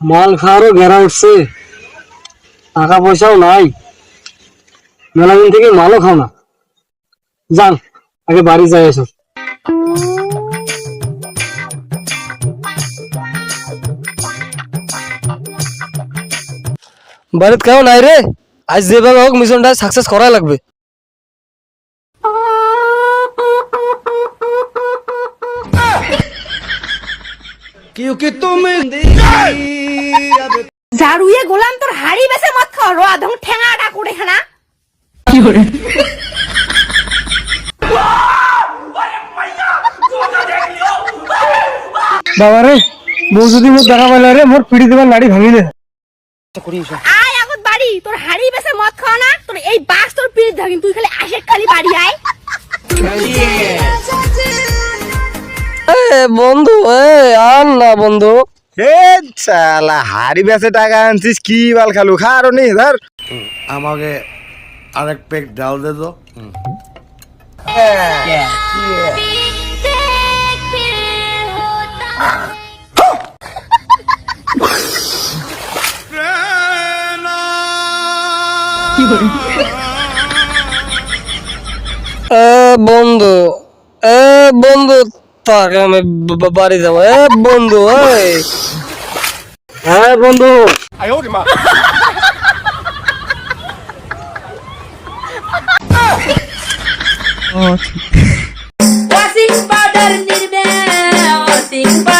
মাল খাওয়ারও ঘেরা উঠছে। টাকা পয়সাও নাই। মেলা দিন থেকে মালও খাও না। যান, আগে বাড়ি যাই এসো বাড়িতে কেউ নাই রে। আজ যেভাবে হোক মিশনটা সাকসেস করা লাগবে। ঝাড়ুয়ে গোলাম তোর হাড়ি বেসে মত খাও রো আধং ঠেঙাটা করে খানা। বাবা রে বউ যদি মোর দেখা পাইলে রে মোর পিড়ি দেবার নাড়ি ভাঙি দে। আয় আগত বাড়ি তোর হাড়ি বেসে মদ খাও না তোর এই বাস তোর পিড়ি থাকিন তুই খালি আসে খালি বাড়ি আয়। বন্ধু এ আর না বন্ধু। চালা হাড়ি বেচে টাকা আনছিস কি বাল খালু? খা আর নি ধর। আমাকে আরেক পেক ডাল দে তো। এ বন্ধু এ বন্ধু তাকে আমি বাড়ি যাব। এ বন্ধু হ্যাঁ বন্ধু। নির্মে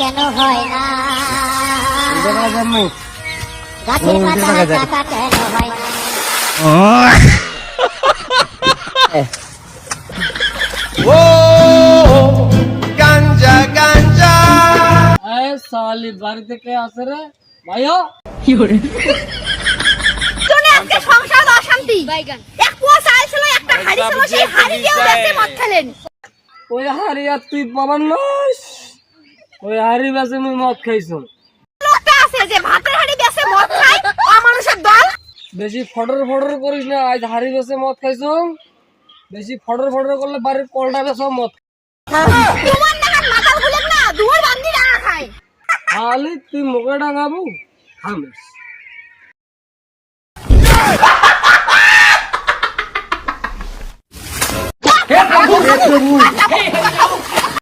কেন হয় না গাছের পাতা কাটা কেন হয় ও গাঞ্জা গাঞ্জা এ সালি বাড়ি থেকে আসে রে ভাইও তোনে আজকে সংসার অশান্তি। এক কুয়া চাল ছিল একটা হাড়ি সেই হাড়ি দিয়েও বেসে মদ খেলেন। ওই হারি আর তুই পাবার নস ওই হারি বেসে মুই মদ খাইছো লোকটা আছে যে ভাতের হাড়ি বেসে মদ খায় অমানুষের দল। বেশি ফটর ফটর করিস না আজ হারি বেসে মদ খাইছো বেশি ফটর ফটর করলে বাড়ির কলটা বেসো মদ তোমার না দুয়ার ডাঙা খায়। খালি তুই মুখে ডাঙাবো? 这不